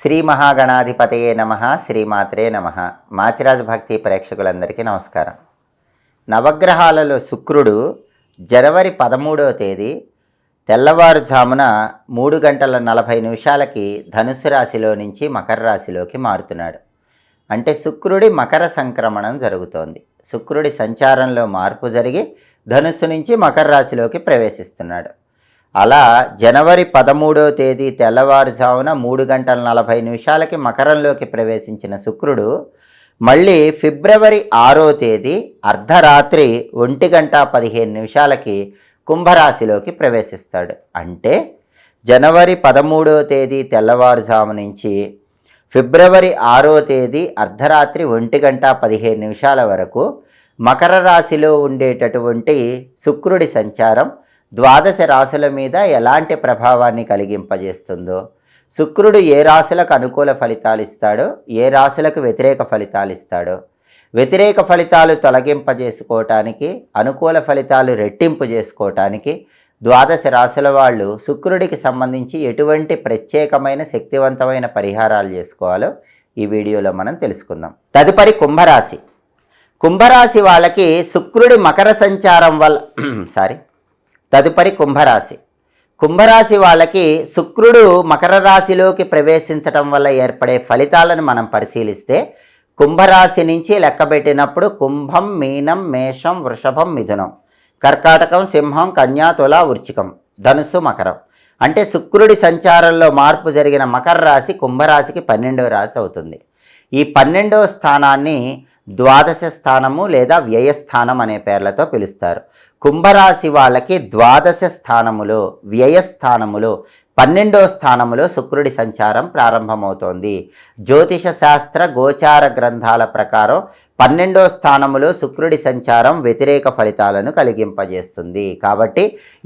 శ్రీ మహాగణాధిపతయే నమ శ్రీమాత్రే నమ. మాచిరాజు భక్తి ప్రేక్షకులందరికీ నమస్కారం. నవగ్రహాలలో శుక్రుడు జనవరి పదమూడవ తేదీ తెల్లవారుజామున మూడు గంటల నలభై నిమిషాలకి ధనుస్సు రాశిలో నుంచి మకర రాశిలోకి మారుతున్నాడు. అంటే శుక్రుడి మకర సంక్రమణం జరుగుతోంది. శుక్రుడి సంచారంలో మార్పు జరిగి ధనుస్సు నుంచి మకర రాశిలోకి ప్రవేశిస్తున్నాడు. అలా జనవరి పదమూడవ తేదీ తెల్లవారుజామున మూడు గంటల నలభై నిమిషాలకి మకరంలోకి ప్రవేశించిన శుక్రుడు మళ్ళీ ఫిబ్రవరి ఆరో తేదీ అర్ధరాత్రి ఒంటి గంట పదిహేను నిమిషాలకి కుంభరాశిలోకి ప్రవేశిస్తాడు. అంటే జనవరి పదమూడో తేదీ తెల్లవారుజాము నుంచి ఫిబ్రవరి ఆరో తేదీ అర్ధరాత్రి ఒంటి గంట పదిహేను నిమిషాల వరకు మకర రాశిలో ఉండేటటువంటి శుక్రుడి సంచారం ద్వాదశ రాశుల మీద ఎలాంటి ప్రభావాన్ని కలిగింపజేస్తుందో శుక్రుడు ఏ రాశులకు అనుకూల ఫలితాలు ఇస్తాడో ఏ రాశులకు వ్యతిరేక ఫలితాలు ఇస్తాడో వ్యతిరేక ఫలితాలు తొలగింపజేసుకోవటానికి అనుకూల ఫలితాలు రెట్టింపు చేసుకోవటానికి ద్వాదశ రాశుల వాళ్ళు శుక్రుడికి సంబంధించి ఎటువంటి ప్రత్యేకమైన శక్తివంతమైన పరిహారాలు చేసుకోవాలో ఈ వీడియోలో మనం తెలుసుకుందాం. తదుపరి కుంభరాశి. కుంభరాశి వాళ్ళకి శుక్రుడి మకర సంచారం వల్ల సారీ తదుపరి కుంభరాశి. కుంభరాశి వాళ్ళకి శుక్రుడు మకర రాశిలోకి ప్రవేశించటం వల్ల ఏర్పడే ఫలితాలను మనం పరిశీలిస్తే కుంభరాశి నుంచి లెక్కబెట్టినప్పుడు కుంభం మీనం మేషం వృషభం మిథునం కర్కాటకం సింహం కన్యా తుల వృచ్చికం ధనుస్సు మకరం. అంటే శుక్రుడి సంచారంలో మార్పు జరిగిన మకర రాశి కుంభరాశికి పన్నెండవ రాశి అవుతుంది. ఈ పన్నెండవ స్థానాన్ని ద్వాదశ స్థానము లేదా వ్యయస్థానం అనే పేర్లతో పిలుస్తారు. కుంభరాశి వాళ్ళకి ద్వాదశ స్థానములో వ్యయస్థానములో పన్నెండో స్థానములో శుక్రుడి సంచారం ప్రారంభమవుతోంది. జ్యోతిష శాస్త్ర గోచార గ్రంథాల ప్రకారం పన్నెండో స్థానములో శుక్రుడి సంచారం వ్యతిరేక ఫలితాలను కలిగింపజేస్తుంది. కాబట్టి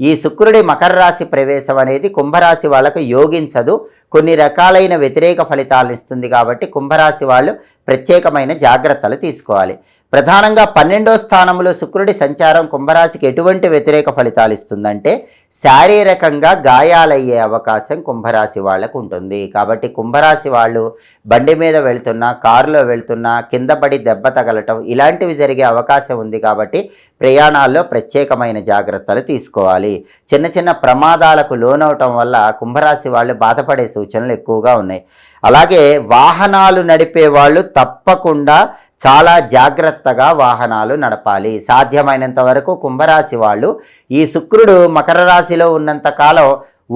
ఈ శుక్రుడి మకర రాశి ప్రవేశం అనేది కుంభరాశి వాళ్ళకు యోగించదు. కొన్ని రకాలైన వ్యతిరేక ఫలితాలను ఇస్తుంది కాబట్టి కుంభరాశి వాళ్ళు ప్రత్యేకమైన జాగ్రత్తలు తీసుకోవాలి. ప్రధానంగా పన్నెండో స్థానంలో శుక్రుడి సంచారం కుంభరాశికి ఎటువంటి వ్యతిరేక ఫలితాలు ఇస్తుందంటే శారీరకంగా గాయాలయ్యే అవకాశం కుంభరాశి వాళ్ళకు ఉంటుంది. కాబట్టి కుంభరాశి వాళ్ళు బండి మీద వెళ్తున్నా కారులో వెళ్తున్నా కింద పడి దెబ్బ తగలటం ఇలాంటివి జరిగే అవకాశం ఉంది కాబట్టి ప్రయాణాల్లో ప్రత్యేకమైన జాగ్రత్తలు తీసుకోవాలి. చిన్న చిన్న ప్రమాదాలకు లోనవటం వల్ల కుంభరాశి వాళ్ళు బాధపడే సూచనలు ఎక్కువగా ఉన్నాయి. అలాగే వాహనాలు నడిపే వాళ్ళు తప్పకుండా చాలా జాగ్రత్తగా వాహనాలు నడపాలి. సాధ్యమైనంత వరకు కుంభరాశి వాళ్ళు ఈ శుక్రుడు మకర రాశిలో ఉన్నంత కాలం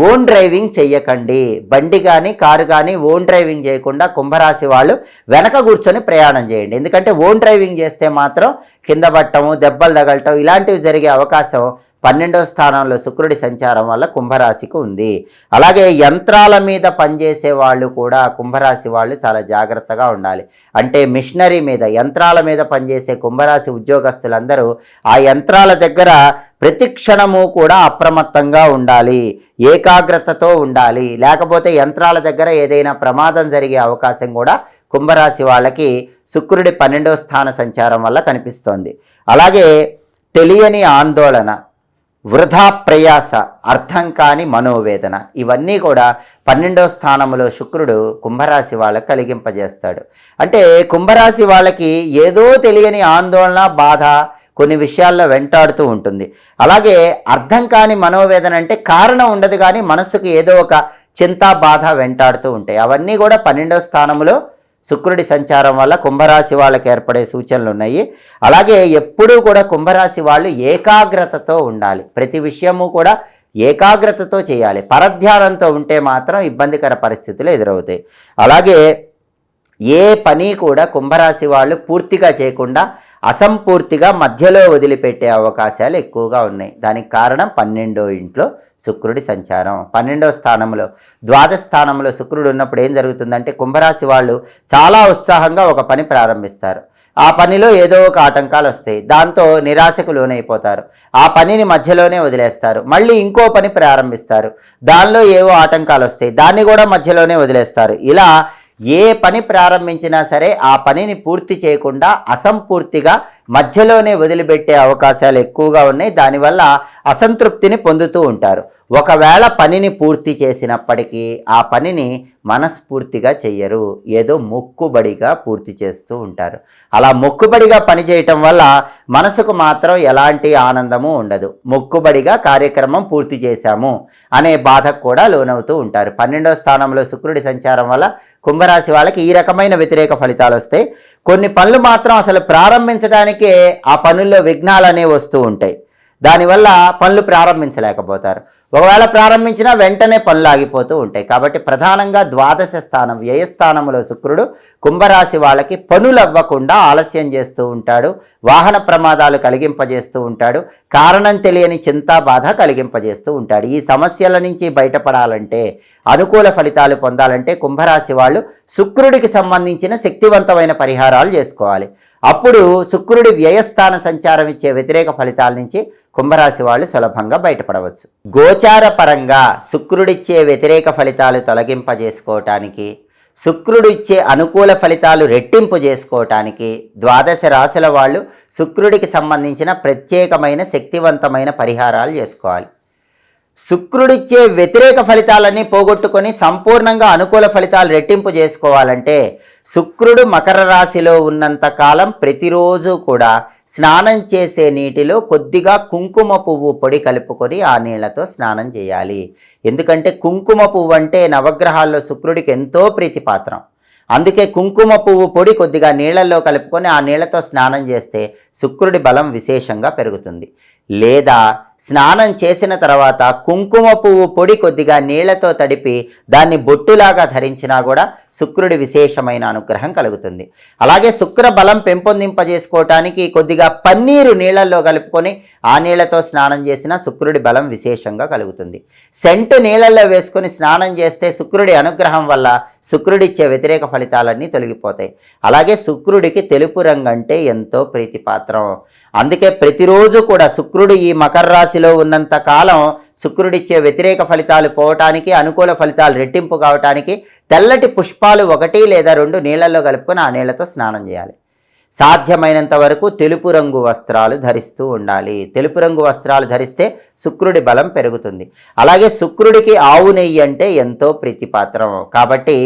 ఓన్ డ్రైవింగ్ చెయ్యకండి. బండి కానీ కారు కానీ ఓన్ డ్రైవింగ్ చేయకుండా కుంభరాశి వాళ్ళు వెనక కూర్చొని ప్రయాణం చేయండి. ఎందుకంటే ఓన్ డ్రైవింగ్ చేస్తే మాత్రం కింద పట్టము దెబ్బలు తగలటం ఇలాంటివి జరిగే అవకాశం పన్నెండో స్థానంలో శుక్రుడి సంచారం వల్ల కుంభరాశికి ఉంది. అలాగే యంత్రాల మీద పనిచేసే వాళ్ళు కూడా కుంభరాశి వాళ్ళు చాలా జాగ్రత్తగా ఉండాలి. అంటే మిషనరీ మీద యంత్రాల మీద పనిచేసే కుంభరాశి ఉద్యోగస్తులందరూ ఆ యంత్రాల దగ్గర ప్రతి క్షణము కూడా అప్రమత్తంగా ఉండాలి. ఏకాగ్రతతో ఉండాలి. లేకపోతే యంత్రాల దగ్గర ఏదైనా ప్రమాదం జరిగే అవకాశం కూడా కుంభరాశి వాళ్ళకి శుక్రుడి పన్నెండవ స్థాన సంచారం వల్ల కనిపిస్తోంది. అలాగే తెలియని ఆందోళన వృధా ప్రయాస అర్థం కాని మనోవేదన ఇవన్నీ కూడా పన్నెండవ స్థానంలో శుక్రుడు కుంభరాశి వాళ్ళకి కలిగింపజేస్తాడు. అంటే కుంభరాశి వాళ్ళకి ఏదో తెలియని ఆందోళన బాధ కొన్ని విషయాల్లో వెంటాడుతూ ఉంటుంది. అలాగే అర్థం కాని మనోవేదన అంటే కారణం ఉండదు కానీ మనస్సుకు ఏదో ఒక చింత బాధ వెంటాడుతూ ఉంటాయి. అవన్నీ కూడా పన్నెండవ స్థానంలో శుక్రుడి సంచారం వల్ల కుంభరాశి వాళ్ళకి ఏర్పడే సూచనలు ఉన్నాయి. అలాగే ఎప్పుడూ కూడా కుంభరాశి వాళ్ళు ఏకాగ్రతతో ఉండాలి. ప్రతి విషయము కూడా ఏకాగ్రతతో చేయాలి. పరధ్యానంతో ఉంటే మాత్రం ఇబ్బందికర పరిస్థితులు ఎదురవుతాయి. అలాగే ఏ పని కూడా కుంభరాశి వాళ్ళు పూర్తిగా చేయకుండా అసంపూర్తిగా మధ్యలో వదిలిపెట్టే అవకాశాలు ఎక్కువగా ఉన్నాయి. దానికి కారణం పన్నెండో ఇంట్లో శుక్రుడి సంచారం. పన్నెండో స్థానంలో ద్వాదశ స్థానంలో శుక్రుడు ఉన్నప్పుడు ఏం జరుగుతుందంటే కుంభరాశి వాళ్ళు చాలా ఉత్సాహంగా ఒక పని ప్రారంభిస్తారు. ఆ పనిలో ఏదో ఒక ఆటంకాలు వస్తాయి. దాంతో నిరాశకు లోనైపోతారు. ఆ పనిని మధ్యలోనే వదిలేస్తారు. మళ్ళీ ఇంకో పని ప్రారంభిస్తారు. దానిలో ఏవో ఆటంకాలు వస్తాయి. దాన్ని కూడా మధ్యలోనే వదిలేస్తారు. ఇలా ఏ పని ప్రారంభించినా సరే ఆ పనిని పూర్తి చేయకుండా అసంపూర్తిగా మధ్యలోనే వదిలిపెట్టే అవకాశాలు ఎక్కువగా ఉన్నాయి. దానివల్ల అసంతృప్తిని పొందుతూ ఉంటారు. ఒకవేళ పనిని పూర్తి చేసినప్పటికీ ఆ పనిని మనస్ఫూర్తిగా చెయ్యరు. ఏదో మొక్కుబడిగా పూర్తి చేస్తూ ఉంటారు. అలా మొక్కుబడిగా పని చేయటం వల్ల మనసుకు మాత్రం ఎలాంటి ఆనందము ఉండదు. మొక్కుబడిగా కార్యక్రమం పూర్తి చేశాము అనే బాధకు కూడా లోనవుతూ ఉంటారు. పన్నెండో స్థానంలో శుక్రుడి సంచారం వల్ల కుంభరాశి వాళ్ళకి ఈ రకమైన వ్యతిరేక ఫలితాలు వస్తాయి. కొన్ని పనులు మాత్రం అసలు ప్రారంభించడానికే ఆ పనుల్లో విఘ్నాలు అనేవి వస్తూ ఉంటాయి. దానివల్ల పనులు ప్రారంభించలేకపోతారు. ఒకవేళ ప్రారంభించినా వెంటనే పనులు ఆగిపోతూ ఉంటాయి. కాబట్టి ప్రధానంగా ద్వాదశ స్థానం వ్యయస్థానంలో శుక్రుడు కుంభరాశి వాళ్ళకి పనులు అవ్వకుండా ఆలస్యం చేస్తూ ఉంటాడు. వాహన ప్రమాదాలు కలిగింపజేస్తూ ఉంటాడు. కారణం తెలియని చింతా బాధ కలిగింపజేస్తూ ఉంటాడు. ఈ సమస్యల నుంచి బయటపడాలంటే అనుకూల ఫలితాలు పొందాలంటే కుంభరాశి వాళ్ళు శుక్రుడికి సంబంధించిన శక్తివంతమైన పరిహారాలు చేసుకోవాలి. అప్పుడు శుక్రుడి వ్యయస్థాన సంచారం ఇచ్చే వ్యతిరేక ఫలితాల నుంచి కుంభరాశి వాళ్ళు సులభంగా బయటపడవచ్చు. గోచార పరంగా శుక్రుడిచ్చే వ్యతిరేక ఫలితాలు తొలగింపజేసుకోవటానికి శుక్రుడిచ్చే అనుకూల ఫలితాలు రెట్టింపు చేసుకోవటానికి ద్వాదశ రాశుల వాళ్ళు శుక్రుడికి సంబంధించిన ప్రత్యేకమైన శక్తివంతమైన పరిహారాలు చేసుకోవాలి. శుక్రుడిచ్చే వ్యతిరేక ఫలితాలన్నీ పోగొట్టుకొని సంపూర్ణంగా అనుకూల ఫలితాలు రెట్టింపు చేసుకోవాలంటే శుక్రుడు మకర రాశిలో ఉన్నంత కాలం ప్రతిరోజు కూడా స్నానం చేసే నీటిలో కొద్దిగా కుంకుమ పువ్వు పొడి కలుపుకొని ఆ నీళ్ళతో స్నానం చేయాలి. ఎందుకంటే కుంకుమ పువ్వు అంటే నవగ్రహాల్లో శుక్రుడికి ఎంతో ప్రీతిపాత్రం. అందుకే కుంకుమ పువ్వు పొడి కొద్దిగా నీళ్ళల్లో కలుపుకొని ఆ నీళ్ళతో స్నానం చేస్తే శుక్రుడి బలం విశేషంగా పెరుగుతుంది. లేదా స్నానం చేసిన తర్వాత కుంకుమ పువ్వు పొడి కొద్దిగా నీళ్ళతో తడిపి దాన్ని బొట్టులాగా ధరించినా కూడా శుక్రుడి విశేషమైన అనుగ్రహం కలుగుతుంది. అలాగే శుక్ర బలం పెంపొందింపజేసుకోవటానికి కొద్దిగా పన్నీరు నీళ్ళలో కలుపుకొని ఆ నీళ్ళతో స్నానం చేసిన శుక్రుడి బలం విశేషంగా కలుగుతుంది. సెంటు నీళ్ళల్లో వేసుకొని స్నానం చేస్తే శుక్రుడి అనుగ్రహం వల్ల శుక్రుడిచ్చే వ్యతిరేక ఫలితాలన్నీ తొలగిపోతాయి. అలాగే శుక్రుడికి తెలుపు రంగు అంటే ఎంతో ప్రీతిపాత్రం. అందుకే ప్రతిరోజు కూడా శుక్రు శుక్రుడు ఈ మకర రాశిలో ఉన్నంత కాలం శుక్రుడిచ్చే వ్యతిరేక ఫలితాలు పోవటానికి అనుకూల ఫలితాలు రెట్టింపు కావటానికి తెల్లటి పుష్పాలు ఒకటి లేదా రెండు నీళ్ళల్లో కలుపుకొని ఆ నీళ్ళతో స్నానం చేయాలి. సాధ్యమైనంత వరకు తెలుపు రంగు వస్త్రాలు ధరిస్తూ ఉండాలి. తెలుపు రంగు వస్త్రాలు ధరిస్తే శుక్రుడి బలం పెరుగుతుంది. అలాగే శుక్రుడికి ఆవు నెయ్యి అంటే ఎంతో ప్రీతిపాత్రం. కాబట్టి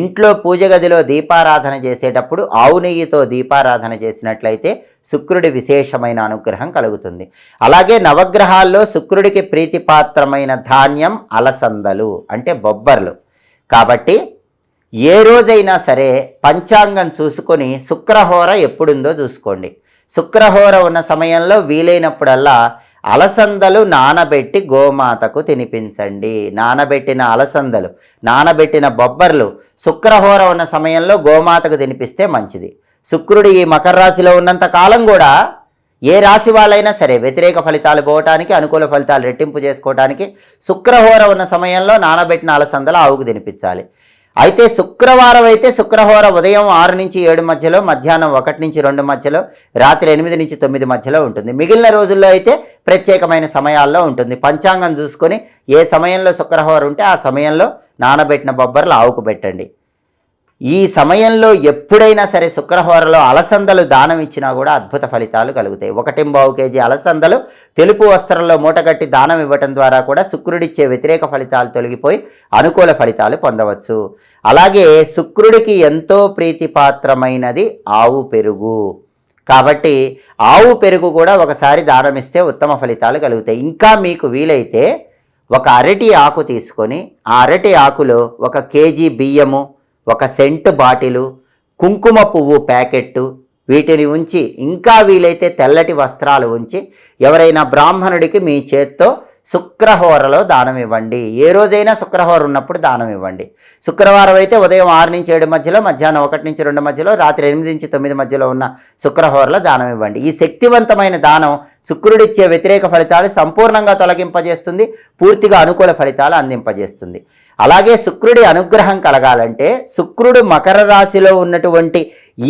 ఇంట్లో పూజ గదిలో దీపారాధన చేసేటప్పుడు ఆవు నెయ్యితో దీపారాధన చేసినట్లయితే శుక్రుడి విశేషమైన అనుగ్రహం కలుగుతుంది. అలాగే నవగ్రహాల్లో శుక్రుడికి ప్రీతిపాత్రమైన ధాన్యం అలసందలు అంటే బొబ్బర్లు. కాబట్టి ఏ రోజైనా సరే పంచాంగం చూసుకొని శుక్రహోర ఎప్పుడుందో చూసుకోండి. శుక్రహోర ఉన్న సమయంలో వీలైనప్పుడల్లా అలసందలు నానబెట్టి గోమాతకు తినిపించండి. నానబెట్టిన అలసందలు నానబెట్టిన బొబ్బర్లు శుక్రహోర ఉన్న సమయంలో గోమాతకు తినిపిస్తే మంచిది. శుక్రుడు ఈ మకర రాశిలో ఉన్నంత కాలం కూడా ఏ రాశి వాళ్ళైనా సరే వ్యతిరేక ఫలితాలు పోవటానికి అనుకూల ఫలితాలు రెట్టింపు చేసుకోవటానికి శుక్రహోర ఉన్న సమయంలో నానబెట్టిన అలసందలు ఆవుకు తినిపించాలి. అయితే శుక్రవారం అయితే శుక్రవారం ఉదయం ఆరు నుంచి ఏడు మధ్యలో మధ్యాహ్నం ఒకటి నుంచి రెండు మధ్యలో రాత్రి ఎనిమిది నుంచి తొమ్మిది మధ్యలో ఉంటుంది. మిగిలిన రోజుల్లో అయితే ప్రత్యేకమైన సమయాల్లో ఉంటుంది. పంచాంగం చూసుకొని ఏ సమయంలో శుక్రవారం ఉంటే ఆ సమయంలో నానబెట్టిన బొబ్బర్లు ఆవుకు పెట్టండి. ఈ సమయంలో ఎప్పుడైనా సరే శుక్రహోరలో అలసందలు దానం ఇచ్చినా కూడా అద్భుత ఫలితాలు కలుగుతాయి. ఒకటింబావు కేజీ అలసందలు తెలుపు వస్త్రంలో మూటగట్టి దానం ఇవ్వటం ద్వారా కూడా శుక్రుడిచ్చే వ్యతిరేక ఫలితాలు తొలగిపోయి అనుకూల ఫలితాలు పొందవచ్చు. అలాగే శుక్రుడికి ఎంతో ప్రీతిపాత్రమైనది ఆవు పెరుగు. కాబట్టి ఆవు పెరుగు కూడా ఒకసారి దానం ఇస్తే ఉత్తమ ఫలితాలు కలుగుతాయి. ఇంకా మీకు వీలైతే ఒక అరటి ఆకు తీసుకొని ఆ అరటి ఆకులో ఒక కేజీ బియ్యము ఒక సెంటు బాటిలు కుంకుమ పువ్వు ప్యాకెట్టు వీటిని ఉంచి ఇంకా వీలైతే తెల్లటి వస్త్రాలు ఉంచి ఎవరైనా బ్రాహ్మణుడికి మీ చేత్తో శుక్రహోరలో దానం ఇవ్వండి. ఏ రోజైనా శుక్రహోర ఉన్నప్పుడు దానం ఇవ్వండి. శుక్రవారం అయితే ఉదయం ఆరు నుంచి ఏడు మధ్యలో మధ్యాహ్నం ఒకటి నుంచి రెండు మధ్యలో రాత్రి ఎనిమిది నుంచి తొమ్మిది మధ్యలో ఉన్న శుక్రహోరలో దానం ఇవ్వండి. ఈ శక్తివంతమైన దానం శుక్రుడిచ్చే వ్యతిరేక ఫలితాలు సంపూర్ణంగా తొలగింపజేస్తుంది పూర్తిగా అనుకూల ఫలితాలు అందింపజేస్తుంది. అలాగే శుక్రుడి అనుగ్రహం కలగాలంటే శుక్రుడు మకర రాశిలో ఉన్నటువంటి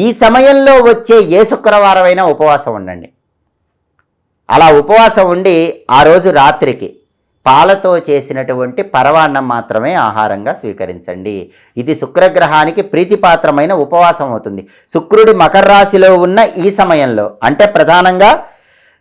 ఈ సమయంలో వచ్చే ఏ శుక్రవారమైనా ఉపవాసం ఉండండి. అలా ఉపవాసం ఉండి ఆ రోజు రాత్రికి పాలతో చేసినటువంటి పరవాన్నం మాత్రమే ఆహారంగా స్వీకరించండి. ఇది శుక్రగ్రహానికి ప్రీతిపాత్రమైన ఉపవాసం అవుతుంది. శుక్రుడి మకర రాశిలో ఉన్న ఈ సమయంలో అంటే ప్రధానంగా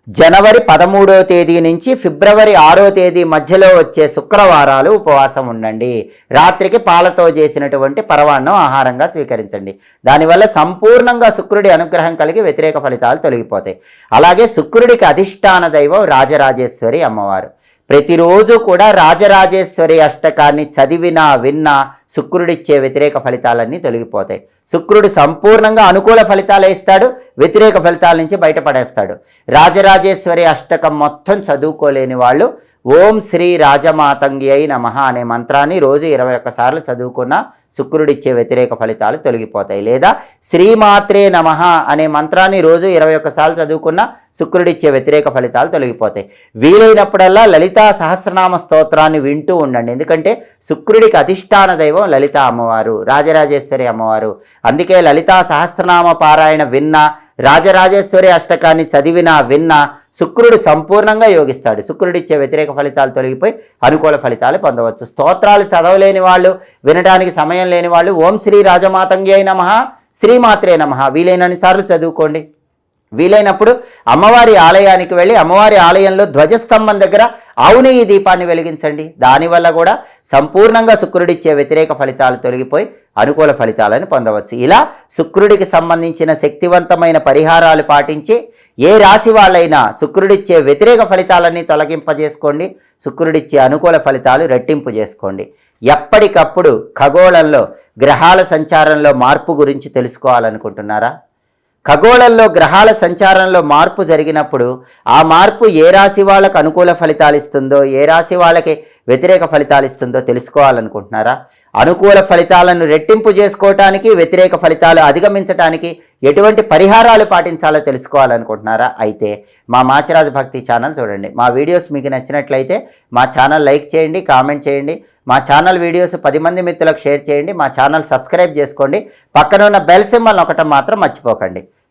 జనవరి పదమూడవ తేదీ నుంచి ఫిబ్రవరి ఆరో తేదీ మధ్యలో వచ్చే శుక్రవారాలు ఉపవాసం ఉండండి. రాత్రికి పాలతో చేసినటువంటి పరవాన్నం ఆహారంగా స్వీకరించండి. దానివల్ల సంపూర్ణంగా శుక్రుడి అనుగ్రహం కలిగి వ్యతిరేక ఫలితాలు తొలగిపోతాయి. అలాగే శుక్రుడికి అధిష్టాన దైవం రాజరాజేశ్వరి అమ్మవారు. ప్రతిరోజు కూడా రాజరాజేశ్వరి అష్టకాన్ని చదివినా విన్నా శుక్రుడిచ్చే వ్యతిరేక ఫలితాలన్నీ తొలగిపోతాయి. శుక్రుడు సంపూర్ణంగా అనుకూల ఫలితాలే ఇస్తాడు వ్యతిరేక ఫలితాల నుంచి బయటపడేస్తాడు. రాజరాజేశ్వరి అష్టకం మొత్తం చదువుకోలేని వాళ్ళు ఓం శ్రీ రాజమాతంగి అయి నమ అనే మంత్రాన్ని రోజు ఇరవై ఒక్కసార్లు చదువుకున్న శుక్రుడిచ్చే వ్యతిరేక ఫలితాలు తొలగిపోతాయి. లేదా శ్రీమాత్రే నమ అనే మంత్రాన్ని రోజు ఇరవై ఒక్కసార్లు చదువుకున్న శుక్రుడిచ్చే వ్యతిరేక ఫలితాలు తొలగిపోతాయి. వీలైనప్పుడల్లా లలితా సహస్రనామ స్తోత్రాన్ని వింటూ ఉండండి. ఎందుకంటే శుక్రుడికి అధిష్టాన దైవం లలిత అమ్మవారు రాజరాజేశ్వరి అమ్మవారు. అందుకే లలితా సహస్రనామ పారాయణ విన్నా రాజరాజేశ్వరి అష్టకాన్ని చదివినా విన్నా శుక్రుడు సంపూర్ణంగా యోగిస్తాడు. శుక్రుడిచ్చే వ్యతిరేక ఫలితాలు తొలగిపోయి అనుకూల ఫలితాలు పొందవచ్చు. స్తోత్రాలు చదవలేని వాళ్ళు వినడానికి సమయం లేని వాళ్ళు ఓం శ్రీ రాజమాతంగి అయిన మహా శ్రీమాత్రే నమ. వీలైనన్ని సార్లు చదువుకోండి. వీలైనప్పుడు అమ్మవారి ఆలయానికి వెళ్ళి అమ్మవారి ఆలయంలో ధ్వజస్తంభం దగ్గర ఆవునేయి దీపాన్ని వెలిగించండి. దానివల్ల కూడా సంపూర్ణంగా శుక్రుడిచ్చే వ్యతిరేక ఫలితాలు తొలగిపోయి అనుకూల ఫలితాలను పొందవచ్చు. ఇలా శుక్రుడికి సంబంధించిన శక్తివంతమైన పరిహారాలు పాటించి ఏ రాశి వాళ్ళైనా శుక్రుడిచ్చే వ్యతిరేక ఫలితాలన్నీ తొలగింపజేసుకోండి. శుక్రుడిచ్చే అనుకూల ఫలితాలు రెట్టింపు చేసుకోండి. ఎప్పటికప్పుడు ఖగోళంలో గ్రహాల సంచారంలో మార్పు గురించి తెలుసుకోవాలనుకుంటున్నారా? ఖగోళంలో గ్రహాల సంచారంలో మార్పు జరిగినప్పుడు ఆ మార్పు ఏ రాశి వాళ్ళకు అనుకూల ఫలితాలు ఇస్తుందో ఏ రాశి వాళ్ళకి వ్యతిరేక ఫలితాలు ఇస్తుందో తెలుసుకోవాలనుకుంటున్నారా? అనుకూల ఫలితాలను రెట్టింపు చేసుకోవటానికి వ్యతిరేక ఫలితాలు అధిగమించడానికి ఎటువంటి పరిహారాలు పాటించాలో తెలుసుకోవాలనుకుంటున్నారా? అయితే మా మాచిరాజు భక్తి ఛానల్ చూడండి. మా వీడియోస్ మీకు నచ్చినట్లయితే మా ఛానల్ లైక్ చేయండి కామెంట్ చేయండి. మా ఛానల్ వీడియోస్ పది మంది మిత్రులకు షేర్ చేయండి. మా ఛానల్ సబ్స్క్రైబ్ చేసుకోండి. పక్కన ఉన్న బెల్ సింబల్ ఒకటం మాత్రం మర్చిపోకండి.